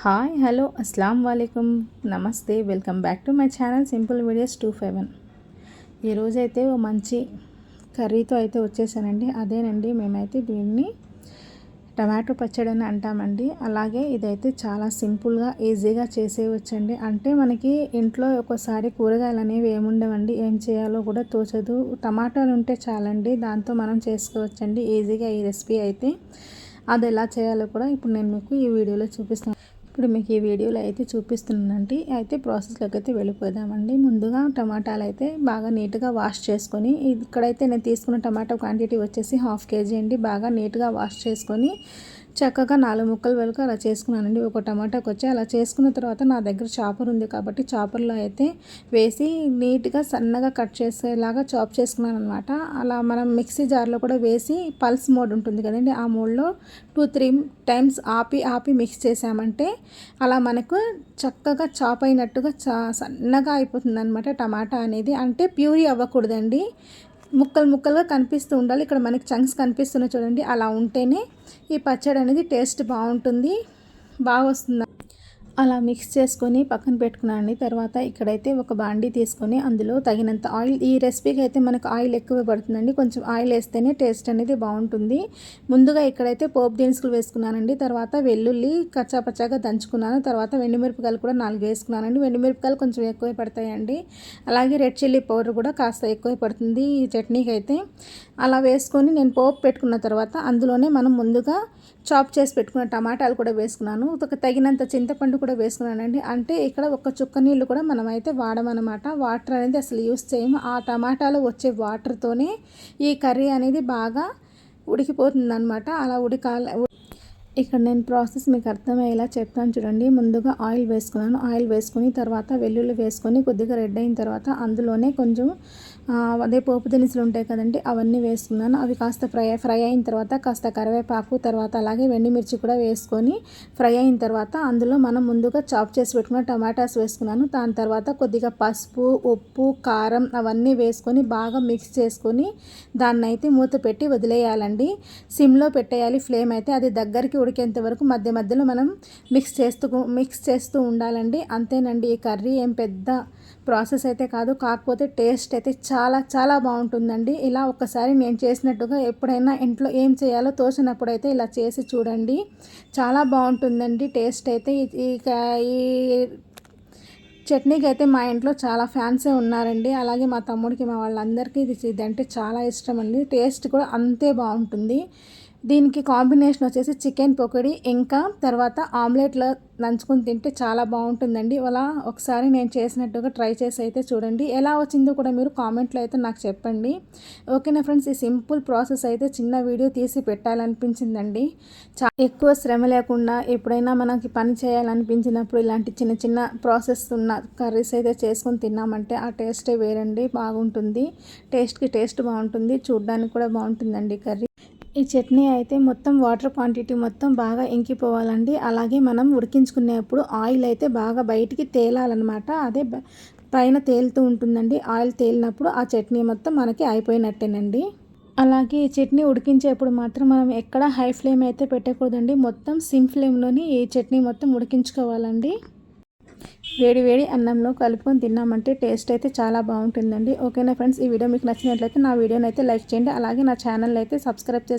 Hi hello అస్సలం వాలేకుమ్ నమస్తే welcome back to my channel simple videos two seven ఈరోజైతే ఓ మంచి కర్రీతో అయితే వచ్చేసానండి. అదేనండి మేమైతే దీన్ని టమాటో పచ్చడి అని అంటామండి. అలాగే ఇదైతే చాలా సింపుల్గా ఈజీగా చేసేయవచ్చండి అంటే మనకి ఇంట్లో ఒకసారి కూరగాయలు అనేవి ఏముండవండి. ఏం చేయాలో కూడా తోచదు. టమాటాలు ఉంటే చాలండి. దాంతో మనం చేసుకోవచ్చండి. ఈజీగా ఈ రెసిపీ అయితే. అది ఎలా చేయాలో కూడా ఇప్పుడు నేను మీకు ఈ వీడియోలో చూపిస్తాను. ఇప్పుడు మీకు ఈ వీడియోలో అయితే చూపిస్తున్నానండి. అయితే ప్రాసెస్లోకి అయితే వెళ్ళిపోదామండి. ముందుగా టమాటాలు అయితే బాగా నీట్గా వాష్ చేసుకొని ఇక్కడైతే నేను తీసుకున్న టమాటా క్వాంటిటీ వచ్చేసి హాఫ్ కేజీ అండి. బాగా నీట్గా వాష్ చేసుకొని చక్కగా నాలుగు ముక్కలు వరకు అలా చేసుకున్నానండి. ఒక టమాటాకి వచ్చి అలా చేసుకున్న తర్వాత నా దగ్గర చాపర్ ఉంది కాబట్టి చాపర్లో అయితే వేసి నీట్గా సన్నగా కట్ చేసేలాగా చాప్ చేసుకున్నాను అనమాట అలా మనం మిక్సీ జార్లో కూడా వేసి పల్స్ మోడ్ ఉంటుంది కదండి ఆ మోడ్లో టూ త్రీ టైమ్స్ ఆపి ఆపి మిక్స్ చేసామంటే అలా మనకు చక్కగా చాప్ అయినట్టుగా చా సన్నగా అయిపోతుంది అనమాట టమాటా అనేది. అంటే ప్యూరీ అవ్వకూడదండి. ముక్కలు ముక్కలుగా కనిపిస్తూ ఉండాలి. ఇక్కడ మనకి చంక్స్ కనిపిస్తున్నాయి చూడండి. అలా ఉంటేనే ఈ పచ్చడి అనేది టేస్ట్ బాగుంటుంది. బాగా వస్తుంది? అలా మిక్స్ చేసుకొని పక్కన పెట్టుకున్నాను తర్వాత ఇక్కడైతే ఒక బాండీ తీసుకొని అందులో తగినంత ఆయిల్ ఈ రెసిపీకి అయితే మనకు ఆయిల్ ఎక్కువ పడుతుందండి. కొంచెం ఆయిల్ వేస్తేనే టేస్ట్ అనేది బాగుంటుంది. ముందుగా ఇక్కడైతే పోపు దినుసులు వేసుకున్నానండి. తర్వాత వెల్లుల్లి కచ్చాపచ్చాగా దంచుకున్నాను. తర్వాత వెండిమిరపకాయలు కూడా నాలుగు వేసుకున్నానండి. వెండిమిరపకాయలు కొంచెం ఎక్కువ పడతాయండి. అలాగే రెడ్ చిల్లీ పౌడర్ కూడా కాస్త ఎక్కువ పడుతుంది ఈ చట్నీకి అయితే. అలా వేసుకొని నేను పోపు పెట్టుకున్న తర్వాత అందులోనే మనం ముందుగా చాప్ చేసి పెట్టుకున్న టమాటాలు కూడా వేసుకున్నాను. ఒక తగినంత చింతపండు కూడా వేసుకున్నానండి. అంటే ఇక్కడ ఒక చుక్క నీళ్ళు కూడా మనం అయితే వాడమన్నమాట. వాటర్ అనేది అసలు యూస్ చేయము. ఆ టమాటాలో వచ్చే వాటర్తోనే ఈ కర్రీ అనేది బాగా ఉడికిపోతుంది అనమాట అలా ఉడికాల ఇక్కడ నేను ప్రాసెస్ మీకు అర్థమయ్యేలా చెప్తాను చూడండి. ముందుగా ఆయిల్ వేసుకున్నాను. ఆయిల్ వేసుకుని తర్వాత వెల్లుల్లి వేసుకొని కొద్దిగా రెడ్ అయిన తర్వాత అందులోనే కొంచెం అదే పోపు దినుసులు ఉంటాయి కదండి అవన్నీ వేసుకున్నాను. అవి కాస్త ఫ్రై ఫ్రై అయిన తర్వాత కాస్త కరివేపాకు తర్వాత అలాగే వెండిమిర్చి కూడా వేసుకొని ఫ్రై అయిన తర్వాత అందులో మనం ముందుగా చాప్ చేసి పెట్టుకున్న టమాటాస్ వేసుకున్నాను. దాని తర్వాత కొద్దిగా పసుపు ఉప్పు కారం అవన్నీ వేసుకొని బాగా మిక్స్ చేసుకొని దాన్ని అయితే మూత పెట్టి వదిలేయాలండి. సిమ్లో పెట్టేయాలి ఫ్లేమ్ అయితే అది దగ్గరికి ఉడికేంత వరకు మధ్య మధ్యలో మనం మిక్స్ చేస్తూ మిక్స్ చేస్తూ ఉండాలండి. అంతేనండి ఈ కర్రీ ఏం పెద్ద ప్రాసెస్ అయితే కాదు. కాకపోతే టేస్ట్ అయితే చాలా చాలా బాగుంటుందండి. ఇలా ఒకసారి నేను చేసినట్టుగా ఎప్పుడైనా ఇంట్లో ఏం చేయాలో తోచినప్పుడు అయితే ఇలా చేసి చూడండి. చాలా బాగుంటుందండి టేస్ట్ అయితే. ఈ ఈ చట్నీకి అయితే మా ఇంట్లో చాలా ఫ్యాన్సే ఉన్నారండి. అలాగే మా తమ్ముడికి మా వాళ్ళందరికీ ఇది అంటే చాలా ఇష్టం అండి టేస్ట్ కూడా అంతే బాగుంటుంది. దీనికి కాంబినేషన్ వచ్చేసి చికెన్ పొకడి ఇంకా తర్వాత ఆమ్లెట్లో నంచుకొని తింటే చాలా బాగుంటుందండి. అలా ఒకసారి నేను చేసినట్టుగా ట్రై చేసి అయితే చూడండి. ఎలా వచ్చిందో కూడా మీరు కామెంట్లో అయితే నాకు చెప్పండి. ఓకేనా ఫ్రెండ్స్? ఈ సింపుల్ ప్రాసెస్ అయితే చిన్న వీడియో తీసి పెట్టాలనిపించిందండి. చా ఎక్కువ శ్రమ లేకుండా ఎప్పుడైనా మనకి పని చేయాలనిపించినప్పుడు ఇలాంటి చిన్న చిన్న ప్రాసెస్ ఉన్న కర్రీస్ అయితే చేసుకొని తిన్నామంటే ఆ టేస్టే వేరండి బాగుంటుంది. టేస్ట్కి టేస్ట్ బాగుంటుంది చూడ్డానికి కూడా బాగుంటుందండి కర్రీ. ఈ చట్నీ అయితే మొత్తం వాటర్ క్వాంటిటీ మొత్తం బాగా ఇంకిపోవాలండి. అలాగే మనం ఉడికించుకునేప్పుడు ఆయిల్ అయితే బాగా బయటికి తేలాలన్నమాట. అదే పైన తేలుతూ ఉంటుందండి. ఆయిల్ తేలినప్పుడు ఆ చట్నీ మొత్తం మనకి అయిపోయినట్టేనండి. అలాగే ఈ చట్నీ ఉడికించేప్పుడు మాత్రం మనం ఎక్కడ హై ఫ్లేమ్ అయితే పెట్టకూడదండి. మొత్తం సిమ్ ఫ్లేమ్లోని ఈ చట్నీ మొత్తం ఉడికించుకోవాలండి. వేడి వేడి అన్నంలో కలుపుకొని తిన్నామంటే టేస్ట్ అయితే చాలా బాగుంటుందండి. ఓకేనా ఫ్రెండ్స్? ఈ వీడియో మీకు నచ్చినట్లయితే నా వీడియోని అయితే లైక్ చేయండి. అలాగే నా ఛానల్ అయితే సబ్స్క్రైబ్ చేసి